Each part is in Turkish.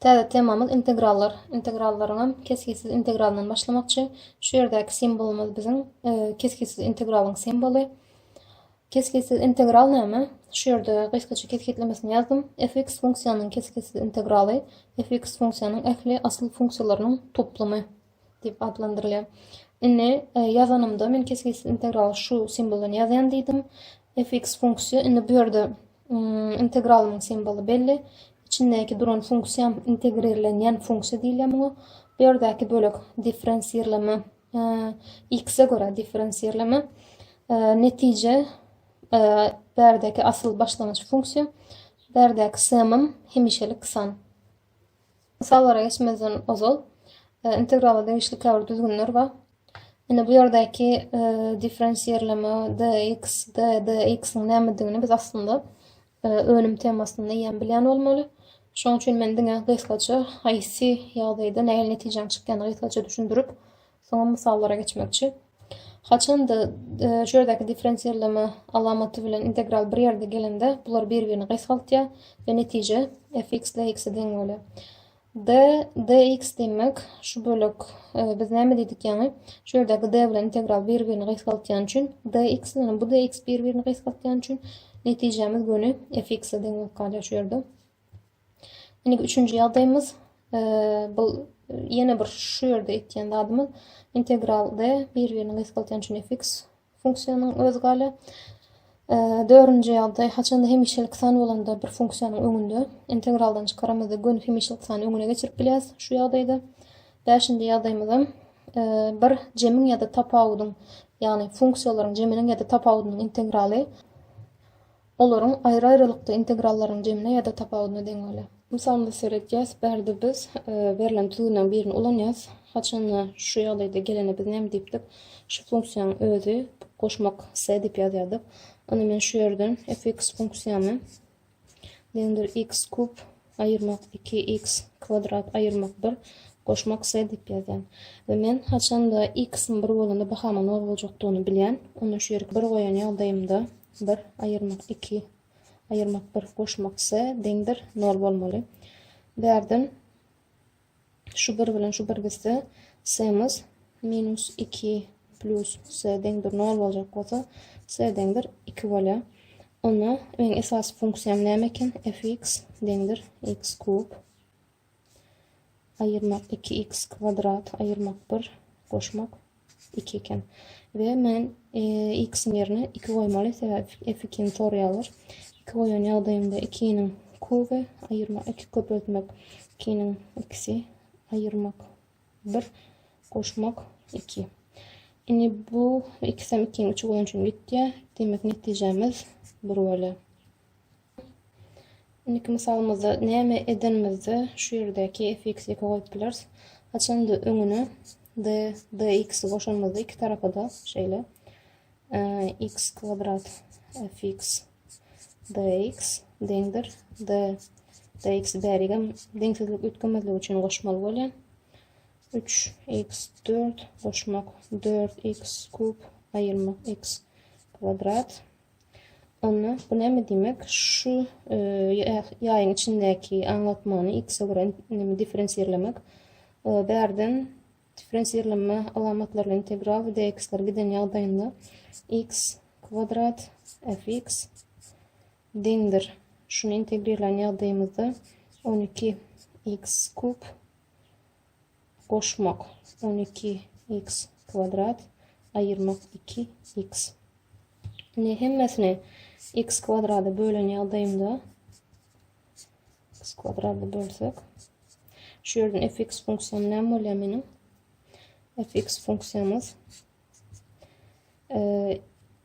Täze temamyz integrallar. Integrallaryňam kesgisiz integraldan başlamakçy. Şu ýerdäki simbolumuz biziň e, kesgisiz integralyň simboly. Kesgisiz integral näme? Şu ýerde gysgaça keskitlemesini ýazdym. fx funksiýanynyň keskisiz integraly fx funksiýanynyň ähli asl funksiýalarynyň toplamy diýip adlandyrylýar. Inni e, ýazanymda men keskisiz integral şu simboldan ýazýan diýdim. fx funksiýa inni bu ýerde mm, integralynyň simboly belli. İçindäki duran funksiýam integrirlenýän funksiýa diýilýär muňa. Bu ýerdäki bölek diferensierleme, x-e görä diferensierleme, netije bärdäki asl başlanýaç funksiýa, bärdäki symym hemişelik san. Misallara geçmezden ozal, e, integrala degişli käbir düzgünler bar. Ine bu ýerdäki diferensierleme dx, d, dx-iň nämedigini biz aslında e, önüm temasynda ýen bilýän bolmaly. Şoň üçin men diňe gysgaça haýsy ýagdaýda näil netijem çykýany gysgaça düşündirip, soňra misallara geçmekçi. Haçanda e, şu ýerdäki diferensierleme alamaty bilen integral bir ýerde gelende bular bir-birini gysgaltýar we netije fx ile x deň bolýar. d dx demek şu bölük e, biz näme diýdik ýani şu ýerdäki d bilen integral bir-birini gysgaltýan üçin dx bilen bu dx bir-birini gysgaltýan üçin netijemiz göni fx deň bolup kalýar şu ýerde. Indi üçüncü ýagdaýymyz e, bu ýene bir şu ýerde etýän dadymyz integral d bir-birini gysgaltýan üçin fx funksiýanyň öz galy. E, dördüncü ýagdaý haçanda hemişelik san bolanda bir funksiýanyň öňünde integraldan çykaramyzda gönüp hemişelik sany öňüne geçirip bilýäs şu ýagdaýda. Beşinji ýagdaýymyz e, bir jemiň ýa-da tapawudyň ýani funksiýalaryň jeminiň ýa-da tapawudynyň integrali olaryň aýry-aýrylykda integrallaryň jemine ýa-da tapawudyna deň bärde biz e, berilen tüzgünden birini ulanýas. Haçanda şu ýagdaýda gelene biz näme diýipdik? Şu funksiýanyň özü goşmak s diýip ýazýardyk. Onu men şu ýerden fx funksiýamy dendir x kub ayırmak 2x kvadrat ayırmak 1 koşmak s diýip ýazýan. Ve men haçanda x'in bir bolanda bahama nol boljakdygyny bilýän, onu şu ýerge bir goýan ýagdaýymda 1 ayırmak 2 ayırmak 1 koşmak s deňdir 0 bolmaly. Bärden şu bir bilen şu bir gitse s'miz minus 2 plus s deňdir 0 boljak bolsa s deňdir 2 bolýar. Onu men esas funksiyam näme eken? fx deňdir x kub ayırmak 2x kvadrat ayırmak 1 koşmak 2 eken. Ve men e, x'in yerine 2 koymaly sebäp f2'ni tory alır. 2 koyan ýagdaýymda 2'nin kuby ayırmak 2 köpeltmek 2'nin ikisi ayırmak 1 koşmak 2. Indi bu 2 hem 2'nin 3 koyan üçin bitdi. Demek netijemiz 1 bolýar. Indiki misalımızda näme edenimizde şu ýerdäki fx goýup biliriz. Haçanda öňüne d dx goşanmazda iki tarapa da şeýle e, x kvadrat fx dx deňdir d dx bärigem deňsizlik ütkenmezlik üçin goşmaly bolýan. 3x4 goşmak 4x kub ayırmak x kvadrat Onu bu näme diýmek? Şu e, ýaýyň içindäki anlatmany x-e görä näme diferensierlemek. E, Bärden diferensierleme alamatlarla integral we dx'ler giden ýagdaýynda x kvadrat fx deňdir. Şunu integrirlen ýagdaýymyzda 12x kub goşmak 12x kvadrat ayırmak 2x. Ne hemmesini x kvadrada bölen ýagdaýymda x kvadrada bölsek şu ýerden fx bolýar meniň? fx funksiýamyz e,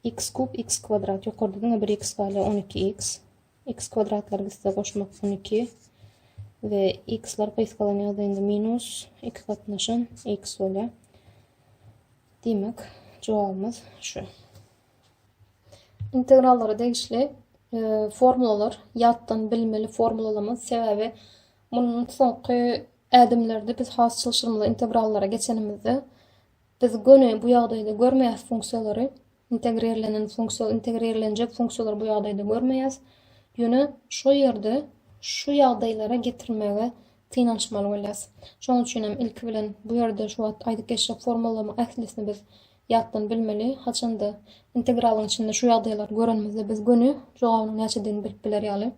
x kub x kvadrat ýokarda bir x gali 12x x kvadratlar gitse goşmak 12 ve x'lar gaýskalan ýagdaýynda minus 2 gatnaşan x bolýar. Demek jogabymyz şu. integrallara degişli e, formulalar ýatdan bilmeli formulalama sebäbi munun soňky ädimlerde biz has çalışyrmyzda integrallara geçenimizde biz göne bu ýagdaýda görmeýäs funksiýalary integrirlenen funksiýal integrirlenjek funksiýalary bu ýagdaýda görmeýäs ýöne şo ýerde şu ýagdaýlara getirmege kıynalşmaly bolýas. Şoň üçin hem ilki bilen bu ýerde şu wagt aýdyp geçip formalama ählisini biz ýatdan bilmeli. Haçanda integralyň içinde şu ýagdaýlar görenmizde biz göni jogabyny näçeden bilip biler ýaly.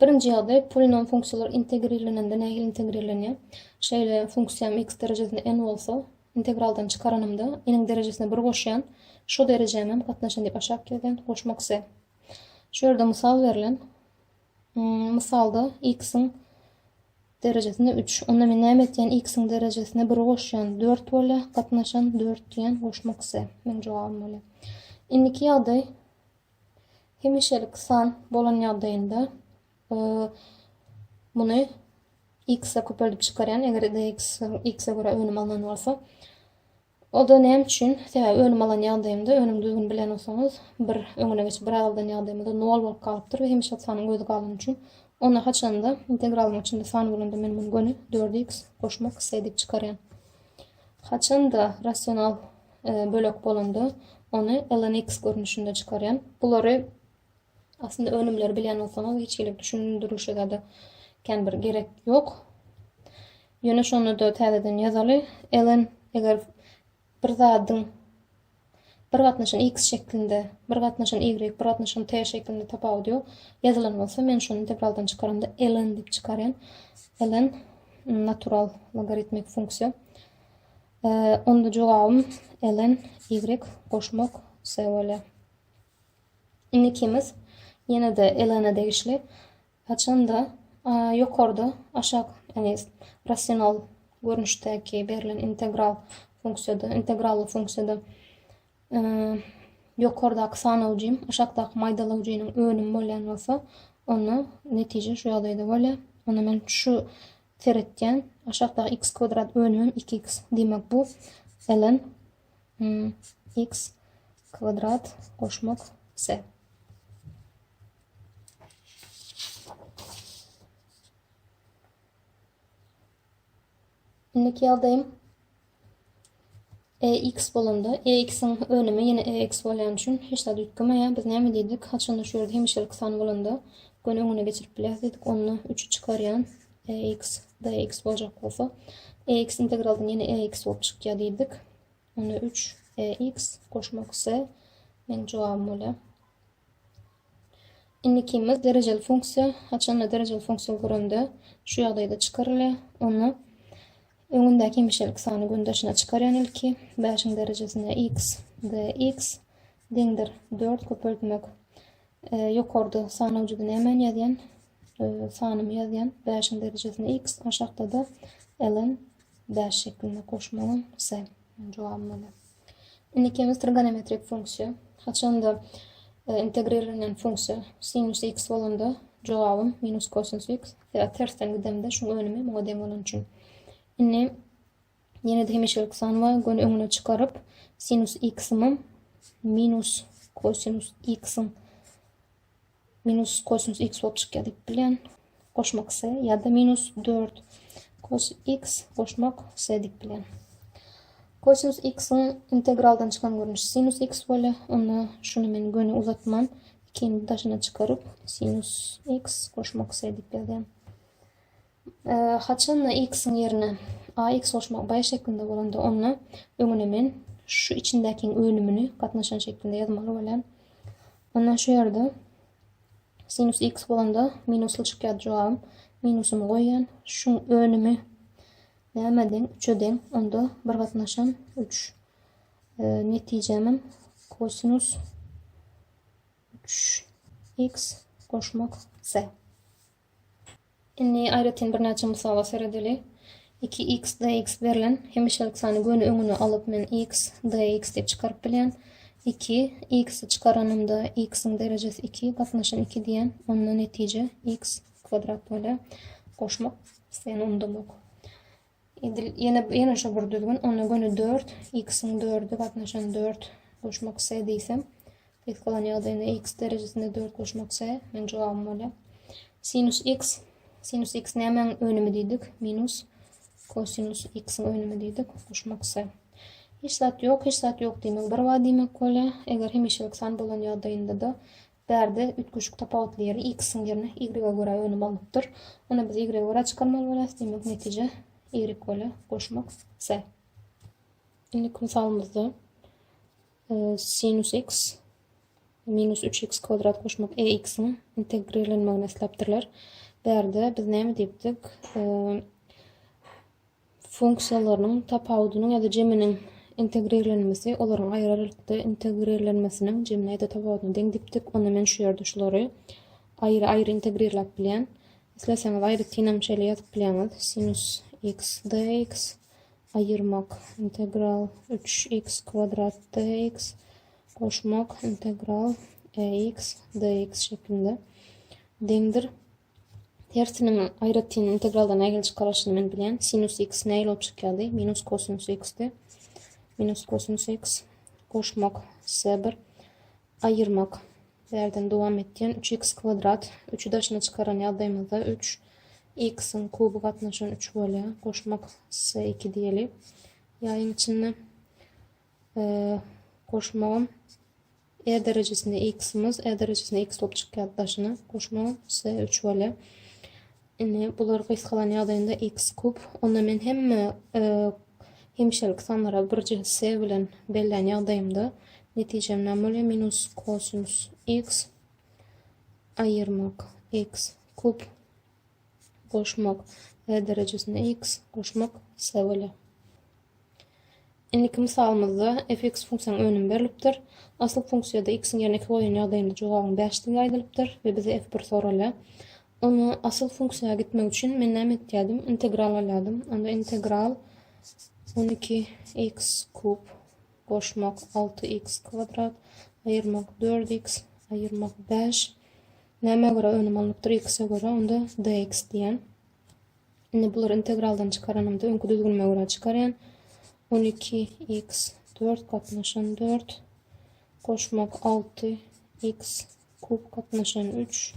Birinji ýagdaý polinom funksiýalar integrirlenende nähili integrirlenýär. Şeýle funksiýam x derejesinde n bolsa, integraldan çıkaranımda enin derejesine bir goşýan, şu derejemem gatnaşan diýip aşak gelgen goşmak ise. Şu ýerde mysal berilen. Hmm, misalda x'in derejesinde 3. Onda men näme etýän x'in derejesine 1 goşýan 4 bolýar, gatnaşan 4 diýen goşmak ise. Men jogabym bolýar. Indiki ýagdaý hemişelik san bolan ýagdaýynda Ee, bunu x'e köpelip çıkaryan eger de x x'e göre önüm alan varsa o da näme üçin täze önüm alan ýagdaýymda önüm düzgün bilen olsaňyz bir öňüne geçip bir aldan ýagdaýymda nol bolup galypdyr we hemişe sanyň gözü galan üçin onu haçanda integralyň içinde san bolanda men bunu göni 4x goşmak s diýip çıkaryan. Haçanda rasyonal e, bölek bolanda onu ln x görnüşinde çıkaryan. Bulary aslında önümleri bilen olsanız hiç gelip düşündürüşe bir gerek yok. Yöne şonu da täzeden ýazaly. Elen eger bir zadyn bir gatnaşan x şeklinde, bir gatnaşan y, bir gatnaşan t şeklinde tapaw diýo. Ýazylan bolsa men şonu integraldan çıkaranda elen diýip çıkaryan. Elen natural logaritmik funksiýa. Ee, onda jogabym elen y goşmak s bolýar. Yine de elene değişli. Haçanda yukarıda aşağı yani rasyonel görünüşteki verilen integral funksiyada, integrallı funksiyada e, yukarıdaki sanavcıyım, aşağıdaki maydalavcıyının önüm bolyan olsa onu netice şu yadayda bolya. Onu men şu teretken aşağıdaki x kvadrat önüm 2x demek bu ln hmm, x kvadrat koşmak s. Şimdiki yaldayım. E x bolanda. E x'in önüme yine e x bolan üçün hiç da dütküme biz näme diýdik? Haçanda şu ýerde hemişelik san bolanda. Göne öňüne geçirip bilýär diýdik. Onu 3 çykarýan e x da e x boljak bolsa, e x integraldan yine e x bolup çykýar diýdik. Onu 3 e x goşmak ise men jogabym bolýar. Indikimiz dereceli funksiýa, haçanda dereceli funksiýa görende şu ýagdaýda çykarylýar. Onu Öňündäki hemşelik sany gündaşyna çykarýan ilki 5 derejesinde x dx diňdir 4 köpeltmek. E, Ýokarda sany ujuda näme ýazýan? E, Sanymy ýazýan 5 derejesinde x, aşagda da ln 5 şeklinde s. Jogabym bolu. Indikimiz trigonometrik funksiýa. Haçanda e, integrirlenen funksiýa sinus x bolanda jogabym minus kosinus x. Tersten gidemde şu önüme moga bolan üçin. Inni yine de hemişelik sanma gönü öňüne çykaryp sinus x'im minus kosinus x'im minus kosinus x çykýar diýip bilen goşmak ise ýa-da minus 4 cos x goşmak s diýip bilen. Kosinus x'in integraldan çykan görnüşi sinus x bolýar. Onu şunu men gönü uzatman ikinci daşına çıkarıp sinus x koşmak s diýip bilen. Haçanla x'in yerine ax koşmak bay şeklinde bolanda onu öňüne men şu içindäki önümünü gatnaşan şeklinde ýazmaly bolan. Ondan şu ýerde sinus x bolanda minusly çykýar jogabym. Minusumy goýan, şu önümü näme 3 den, onda bir gatnaşan 3. E, netijemim kosinus 3 x koşmak s. Aýratyn bir näçe mysala seredili. 2x dx berilen hemişelik sany göni öňüne alyp men x dx diýip çykaryp bilen 2 x çıkaranımda x'in derecesi 2 gatnaşan 2 diyen onun netije x kvadrat bolýar. Goşmak sen undamok. Edil yine yine şu bir düzgün onu göni 4 x'in 4'ü gatnaşan 4 goşmak s diýsem tek kalan ýagdaýynda x derejesinde 4 goşmak s men jogabym bolýar. Sinus x sinus x nämen önümi diýdik minus kosinus x'in önümi diýdik goşmaksa. Hiç zat yok, hiç zat yok diýmek bir wagt diýmek bolýar. Eger hemişelik san bolan ýagdaýynda da Berde ütgüşük tapawutly ýeri x'in ýerine y-ge görä önüm alypdyr. Ona biz y-ge görä çykarmaly bolas. Demek netije y böle goşmak s. Indi misalymyzda e, sinus x minus 3x kvadrat koşmak ex'in integrallenmegini esläpdirler. Berde biz näme diýipdik? E, funksiýalarynyň tapawudynyň ýa-da jeminiň integrallenmesi, olaryň aýrarylykda integrallenmesiniň jemine ýa-da tapawudyna deň diýipdik. Onda men şu ýerde şulary aýry-aýry integralläp bilýän. Isleseňiz aýry tinam şeýle ýazyp bilýäňiz. Sinus x dx ayırmak integral 3x kvadrat dx koşmak integral ex dx şeklinde deňdir. Tersinin aýratyn integraldan nägil çykaraşyny men bilýän. Sinus x näil bolup çykýardy? Minus kosinus x'ti. Minus kosinus x koşmak s1 ayırmak Berden dowam etýän 3x kvadrat 3'ü daşyna çykaran ýagdaýymyzda 3 x'in kubu gatnaşan 3 bolýa koşmak s2 diýeli. Ýaýyň içinde eee koşmagam e derejesinde x'imiz e derejesinde x bolup çykýar daşyna koşmagam s3 bolýa. X kub onda men hemme eee hemşelik sanlara bir jih s bilen bellen ýagdaýymda netijem näme bolýar? Minus kosinus x ayırmak x kub koşmak e derejesinde x koşmak s bolýar. Indiki misalymyzda fx funksiýanyň önüm berilipdir. Asl funksiýada x'in ýerine 2 goýan ýagdaýynda jogabyň 5 diňe aýdylypdyr we bize f1 soralýar. Onu asl funksiýaga gitmek üçin men näme etýärdim? Integral alýardym. Onda integral 12x kub koşmak 6x kvadrat ayırmak 4x ayırmak 5 näme görä önüm alypdyr x'e görä onda dx diýen. Indi bular integraldan çykaranymda öňkü düzgünme görä çykarýan 12x 4 katnaşan 4 koşmak 6x kub katnaşan 3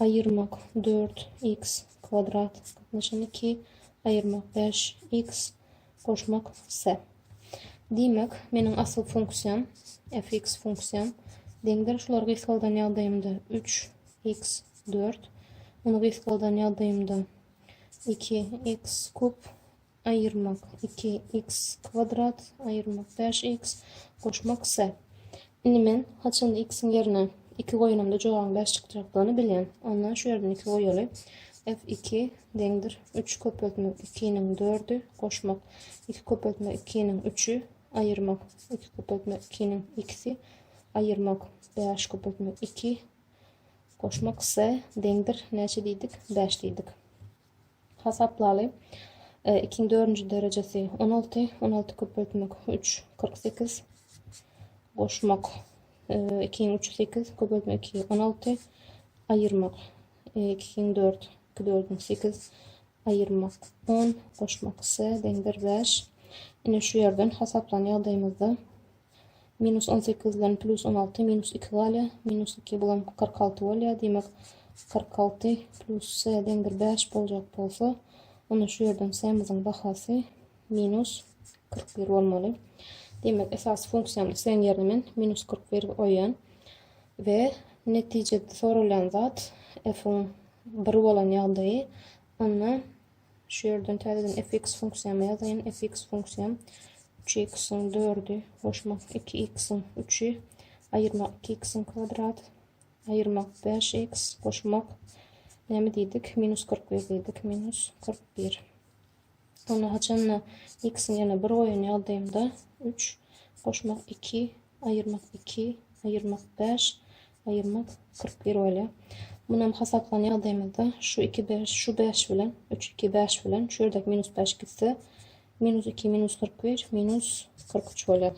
ayırmak 4x kvadrat katnaşan 2 ayırmak 5x koşmak s. Diýmek, meniň asl funksiýam fx funksiýam deňdir şular gysgaldan ýagdaýymda 3x 4 onu gysgaldan ýagdaýymda 2x kub ayırmak 2x kvadrat ayırmak 5x koşmak s. Indi men haçanda x'in ýerine 2 goýanymda jogabyň 5 çykjagdygyny bilýän. Ondan şu ýerden 2 goýaly. f2 deňdir 3 köpeltmek 2-niň 4'ü koşmak 2 köpeltmek 2-niň 3'ü ayırmak 2 köpeltmek 2'nin 2'si ayırmak 5 köpeltmek 2 koşmak s deňdir näçe diýdik 5 diýdik. Hasaplaly. 2 4. derecesi 16 16 köpeltmek 3 48 koşmak 2'nin 3'ü 8 köpeltmek 2 16 ayırmak 2'nin 4 2 4'ün 8 ayırmak 10 koşmak s deňdir 5 Yine şu yerden hesaplan ýagdaýymyzda minus 18 bilen plus 16 minus 2 galya minus 2 bilen 46 bolýar. Demek 46 plus s deňdir 5 boljak bolsa, onu şu yerden sämiziň bahasy minus 41 bolmaly. Demek esas funksiýamda sen ýerine men minus 41 goýan we netijede sorulan zat f'in 1 bolan ýagdaýy onda Şu yerden tereden fx fonksiyonu yazayım. fx fonksiyon 3x'in 4'ü koşmak 2x'in 3'ü ayırmak 2x'in kvadrat ayırmak 5x koşmak ne mi dedik? Minus 41 dedik. Minus 41. Haçanla x'in yerine bir oyun yazdığımda 3 koşmak 2 ayırmak 2 ayırmak 5 ayırmak 41 öyle. Bunam hasaplan ýagdaýymyzda şu 2 5 şu 5 bilen 3 2 5 bilen şu ýerdeki minus 5 gitse minus 2 minus 41 minus 43 bolýar.